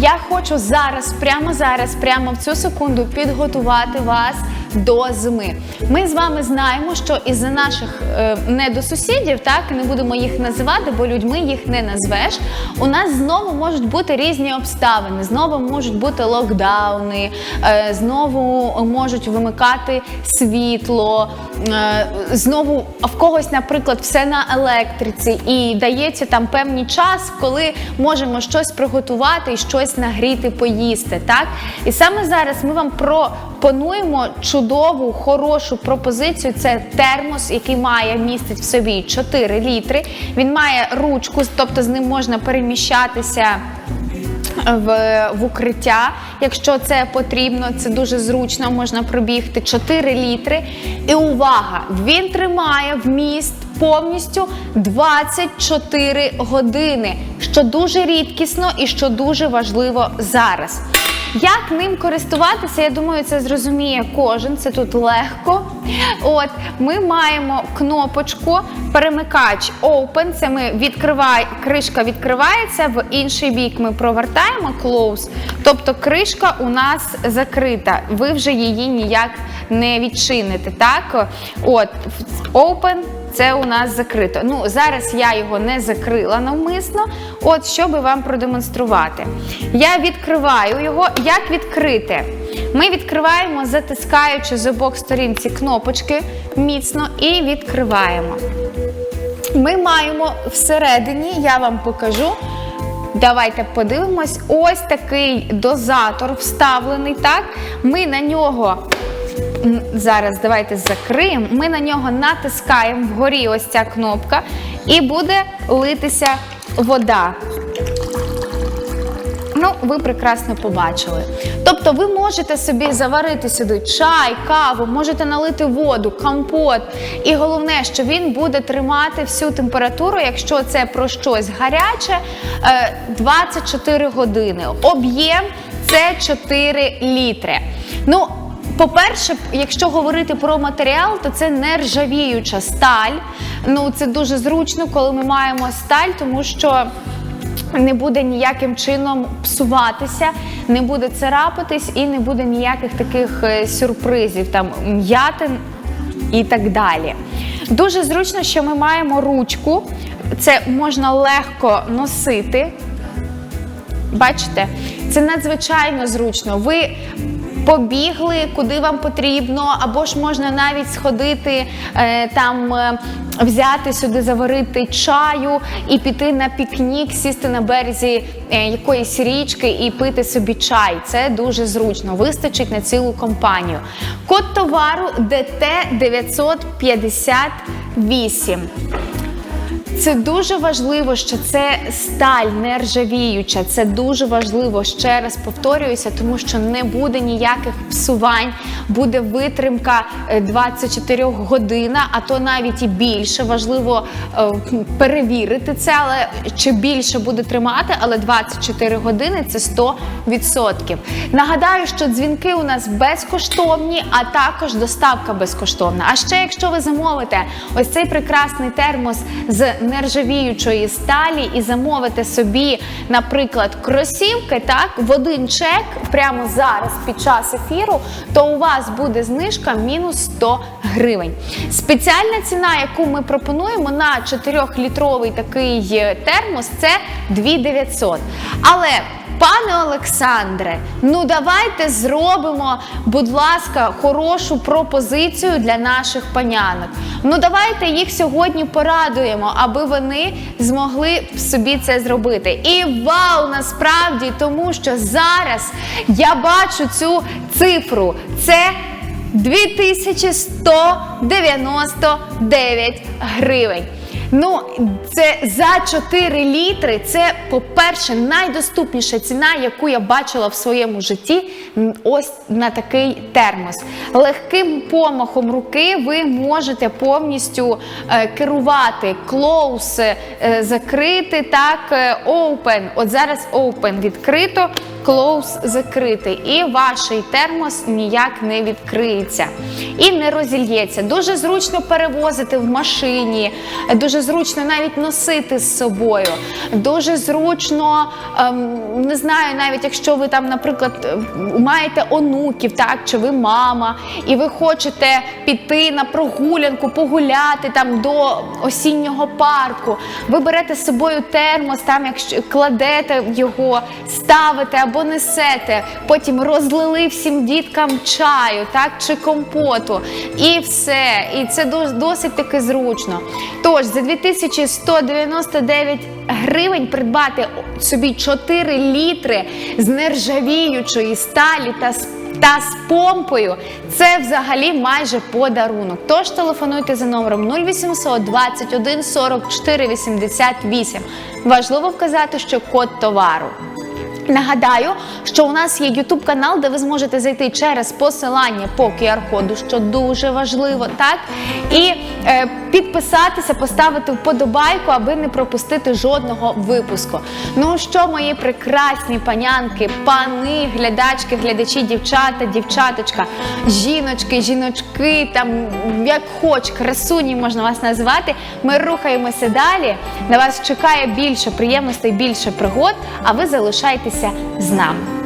Я хочу зараз, прямо зараз, прямо в цю секунду підготувати вас до зими. Ми з вами знаємо, що із-за наших е, недосусідів, так не будемо їх називати, бо людьми їх не назвеш. У нас знову можуть бути різні обставини, знову можуть бути локдауни, е, знову можуть вимикати світло, е, знову в когось, наприклад, все на електриці, і дається там певний час, коли можемо щось приготувати і щось нагріти, поїсти. Так? І саме зараз ми вам пропонуємо чудову, хорошу пропозицію. Це термос, який має містить в собі 4 літри. Він має ручку, тобто з ним можна переміщатися. В, в укриття, якщо це потрібно, це дуже зручно, можна пробігти 4 літри. І увага! Він тримає вміст повністю 24 години, що дуже рідкісно і що дуже важливо зараз. Як ним користуватися, я думаю, це зрозуміє кожен. Це тут легко. От ми маємо кнопочку перемикач Open. Це ми відкривай, кришка відкривається, в інший бік ми провертаємо Close. Тобто кришка у нас закрита. Ви вже її ніяк не відчините. Так, от Open. Це у нас закрито. Ну, зараз я його не закрила навмисно. От, щоб вам продемонструвати. Я відкриваю його. Як відкрити? Ми відкриваємо, затискаючи з обох сторін ці кнопочки міцно і відкриваємо. Ми маємо всередині, я вам покажу. Давайте подивимось. Ось такий дозатор вставлений. Так, ми на нього. Зараз давайте закриємо. Ми на нього натискаємо вгорі ось ця кнопка, і буде литися вода. Ну, ви прекрасно побачили. Тобто ви можете собі заварити сюди чай, каву, можете налити воду, компот. І головне, що він буде тримати всю температуру, якщо це про щось гаряче, е, 24 години. Об'єм це 4 літри. Ну, по-перше, якщо говорити про матеріал, то це нержавіюча сталь. Ну, це дуже зручно, коли ми маємо сталь, тому що не буде ніяким чином псуватися, не буде царапатись і не буде ніяких таких е, сюрпризів, там м'ятин і так далі. Дуже зручно, що ми маємо ручку, це можна легко носити. Бачите, це надзвичайно зручно. Ви побігли, куди вам потрібно, або ж можна навіть сходити е, там. е, Взяти сюди, заварити чаю і піти на пікнік, сісти на березі е, якоїсь річки і пити собі чай. Це дуже зручно. Вистачить на цілу компанію. Код товару ДТ 958. Це дуже важливо, що це сталь нержавіюча. Це дуже важливо. Ще раз повторююся, тому що не буде ніяких псувань, буде витримка е, 24 година, а то навіть і більше. Важливо е, перевірити це, але чи більше буде тримати, але 24 години це 100%. Нагадаю, що дзвінки у нас безкоштовні, а також доставка безкоштовна. А ще, якщо ви замовите ось цей прекрасний термос з нержавіючої сталі і замовите собі, наприклад, кросівки, так, в один чек прямо зараз під час ефіру, то у вас буде знижка мінус 100 гривень. Спеціальна ціна, яку ми пропонуємо на 4-літровий такий термос, це 2900. Але Пане Олександре, ну давайте зробимо, будь ласка, хорошу пропозицію для наших панянок. Ну давайте їх сьогодні порадуємо, аби вони змогли собі це зробити. І вау, насправді, тому що зараз я бачу цю цифру. Це 2199 гривень. Ну, це за 4 літри. Це, по-перше, найдоступніша ціна, яку я бачила в своєму житті. Ось на такий термос. Легким помахом руки ви можете повністю е, керувати close, е, закрити, так, е, open. От зараз open відкрито, клоус закритий, і ваш термос ніяк не відкриється і не розільється. Дуже зручно перевозити в машині, дуже зручно навіть носити з собою. Дуже зручно, ем, не знаю, навіть якщо ви там, наприклад, е, маєте онуків, так чи ви мама, і ви хочете піти на прогулянку, погуляти там до осіннього парку. Ви берете з собою термос, там якщо кладете його, ставите або несете, потім розлили всім діткам чаю, так чи компоту, і все. І це досить таки зручно. Тож за 2199 гривень придбати собі 4 літри з нержавіючої сталі та з та з помпою це взагалі майже подарунок. Тож телефонуйте за номером 0800 21 44 88. Важливо вказати, що код товару. Нагадаю, що у нас є YouTube канал, де ви зможете зайти через посилання по QR-коду, що дуже важливо, так? І е, підписатися, поставити вподобайку, аби не пропустити жодного випуску. Ну що, мої прекрасні панянки, пани, глядачки, глядачі, дівчата, дівчаточка, жіночки, жіночки, там як хоч, красуні можна вас назвати. Ми рухаємося далі. На вас чекає більше приємностей, більше пригод, а ви залишайтеся з нами.